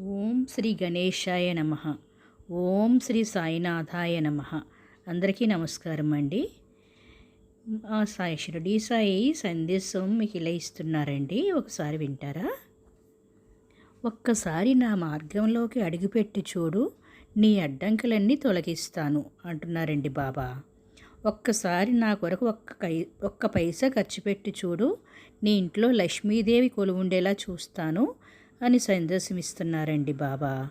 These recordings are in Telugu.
ఓం శ్రీ గణేశాయ నమ. ఓం శ్రీ సాయినాథాయ నమ. అందరికీ నమస్కారం అండి. సాయి షిరడి సాయి సందేశం మీకు ఇలా ఇస్తున్నారండి. ఒకసారి వింటారా? ఒక్కసారి నా మార్గంలోకి అడుగుపెట్టి చూడు. నీ అడ్డంకులన్నీ తొలగిస్తాను అంటున్నారండి బాబా. ఒక్కసారి నా కొరకు ఒక్క కై ఒక్క పైసా ఖర్చు పెట్టి చూడు. నీ ఇంట్లో లక్ష్మీదేవి కొలువుండేలా చూస్తాను. అని సందేశమిస్తున్నారండి బాబా.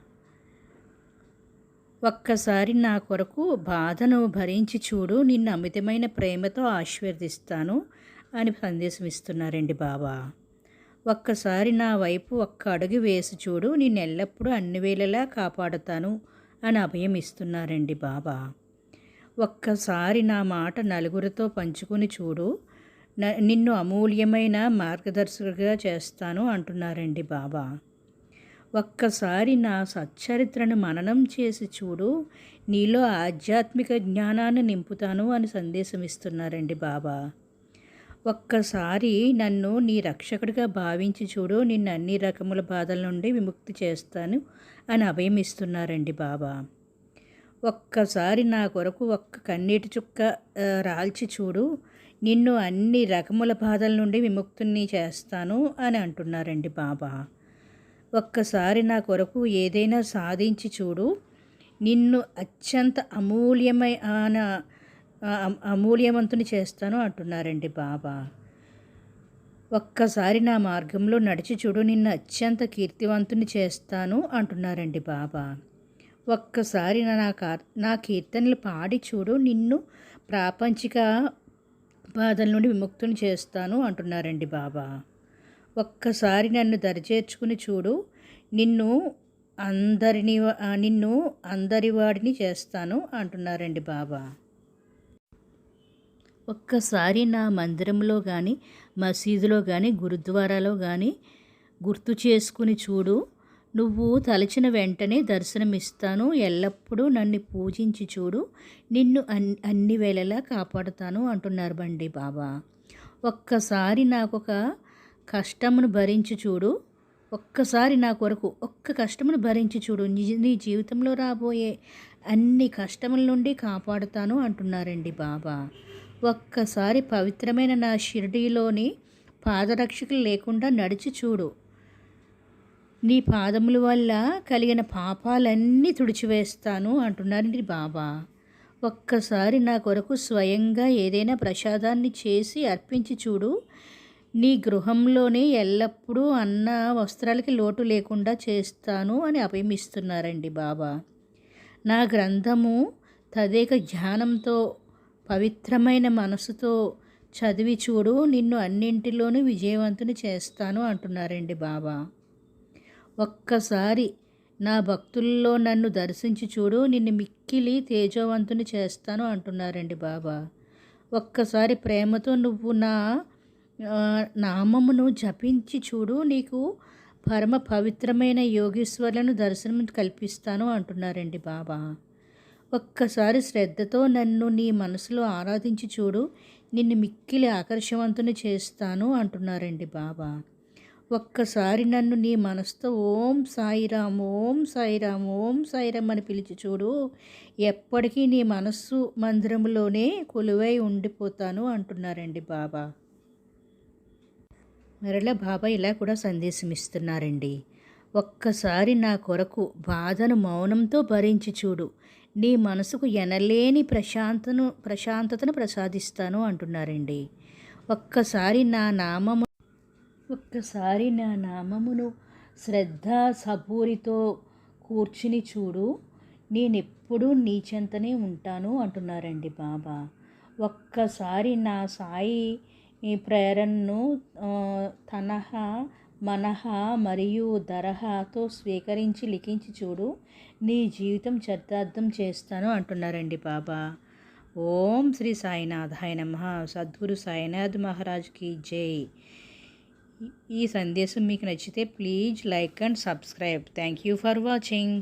ఒక్కసారి నా కొరకు బాధను భరించి చూడు నిన్ను అమితమైన ప్రేమతో ఆశీర్వదిస్తాను అని సందేశం ఇస్తున్నారండి బాబా. ఒక్కసారి నా వైపు ఒక్క అడుగు వేసి చూడు నిన్ను ఎల్లప్పుడూ అన్ని వేళలా కాపాడుతాను అని అభయం ఇస్తున్నారండి బాబా. ఒక్కసారి నా మాట నలుగురితో పంచుకొని చూడు నిన్ను అమూల్యమైన మార్గదర్శకుగా చేస్తాను అంటున్నారండి బాబా. ఒక్కసారి నా సచ్చరిత్రను మననం చేసి చూడు నీలో ఆధ్యాత్మిక జ్ఞానాన్ని నింపుతాను అని సందేశం ఇస్తున్నారండి బాబా. ఒక్కసారి నన్ను నీ రక్షకుడిగా భావించి చూడు నిన్ను అన్ని రకముల బాధల నుండి విముక్తి చేస్తాను అని అభయం ఇస్తున్నారండి బాబా. ఒక్కసారి నా కొరకు ఒక్క కన్నీటి చుక్క రాల్చి చూడు నిన్ను అన్ని రకముల బాధల నుండి విముక్తుని చేస్తాను అని అంటున్నారండి బాబా. ఒక్కసారి నా కొరకు ఏదైనా సాధించి చూడు. నిన్ను అత్యంత అమూల్యమైన అమూల్యవంతుని చేస్తాను అంటున్నారండి బాబా. ఒక్కసారి నా మార్గంలో నడిచి చూడు. నిన్ను అత్యంత కీర్తివంతుని చేస్తాను అంటున్నారండి బాబా. ఒక్కసారి నా నా కీర్తనలు పాడి చూడు. నిన్ను ప్రాపంచిక బాధల నుండి విముక్తుని చేస్తాను అంటున్నారండి బాబా. ఒక్కసారి నన్ను దరిచేర్చుకుని చూడు. నిన్ను అందరిని నిన్ను అందరి వాడిని చేస్తాను అంటున్నారండి బాబా. ఒక్కసారి నా మందిరంలో కానీ మసీదులో కానీ గురుద్వారాలో కానీ గుర్తు చేసుకుని చూడు. నువ్వు తలచిన వెంటనే దర్శనమిస్తాను. ఎల్లప్పుడూ నన్ను పూజించి చూడు. నిన్ను అన్ అన్ని వేళలా కాపాడుతాను అంటున్నారు బండి బాబా. ఒక్కసారి నాకొక కష్టమును భరించి చూడు. ఒక్కసారి నా కొరకు ఒక్క కష్టమును భరించి చూడు. నీ జీవితంలో రాబోయే అన్ని కష్టముల నుండి కాపాడుతాను అంటున్నారండి బాబా. ఒక్కసారి పవిత్రమైన నా షిరిడీలోని పాదరక్షకులు లేకుండా నడిచి చూడు. నీ పాదముల వల్ల కలిగిన పాపాలన్నీ తుడిచివేస్తాను అంటున్నారండి బాబా. ఒక్కసారి నా కొరకు స్వయంగా ఏదైనా ప్రసాదాన్ని చేసి అర్పించి చూడు. నీ గృహంలోనే ఎల్లప్పుడూ అన్న వస్త్రాలకి లోటు లేకుండా చేస్తాను అని అభిమిస్తున్నారండి బాబా. నా గ్రంథము తదేక ధ్యానంతో పవిత్రమైన మనసుతో చదివి చూడు. నిన్ను అన్నింటిలోనూ విజయవంతుని చేస్తాను అంటున్నారండి బాబా. ఒక్కసారి నా భక్తుల్లో నన్ను దర్శించి చూడు నిన్ను మిక్కిలి తేజవంతుని చేస్తాను అంటున్నారండి బాబా. ఒక్కసారి ప్రేమతో నువ్వు నా నామమును జపించి చూడు నీకు పరమ పవిత్రమైన యోగేశ్వరులను దర్శనం కల్పిస్తాను అంటున్నారండి బాబా. ఒక్కసారి శ్రద్ధతో నన్ను నీ మనసులో ఆరాధించి చూడు నిన్ను మిక్కిలి ఆకర్షవంతుని చేస్తాను అంటున్నారండి బాబా. ఒక్కసారి నన్ను నీ మనసుతో ఓం సాయిరామ్ ఓం సాయిరామ్ ఓం సాయిరామ్ అని పిలిచి చూడు. ఎప్పటికీ నీ మనస్సు మందిరంలోనే కొలువై ఉండిపోతాను అంటున్నారండి బాబా. మరలా బాబా ఇలా కూడా సందేశం ఇస్తున్నారండి. ఒక్కసారి నా కొరకు బాధను మౌనంతో భరించి చూడు. నీ మనసుకు ఎనలేని ప్రశాంతను ప్రశాంతతను ప్రసాదిస్తాను అంటున్నారండి. ఒక్కసారి నా నామము ఒక్కసారి నా నామమును శ్రద్ధ సబూరితో కూర్చుని చూడు. నేనెప్పుడూ నీచెంతనే ఉంటాను అంటున్నారండి బాబా. ఒక్కసారి నా సాయి ప్రేరణను తనహ మనహ మరియు దరహాతో స్వీకరించి లిఖించి చూడు. నీ జీవితం చరితార్థం చేస్తాను అంటున్నారండి బాబా. ఓం శ్రీ సాయినాథాయ నమ. సద్గురు సాయినాథ్ మహారాజ్కి జై. ఈ సందేశం మీకు నచ్చితే please like and subscribe. Thank you for watching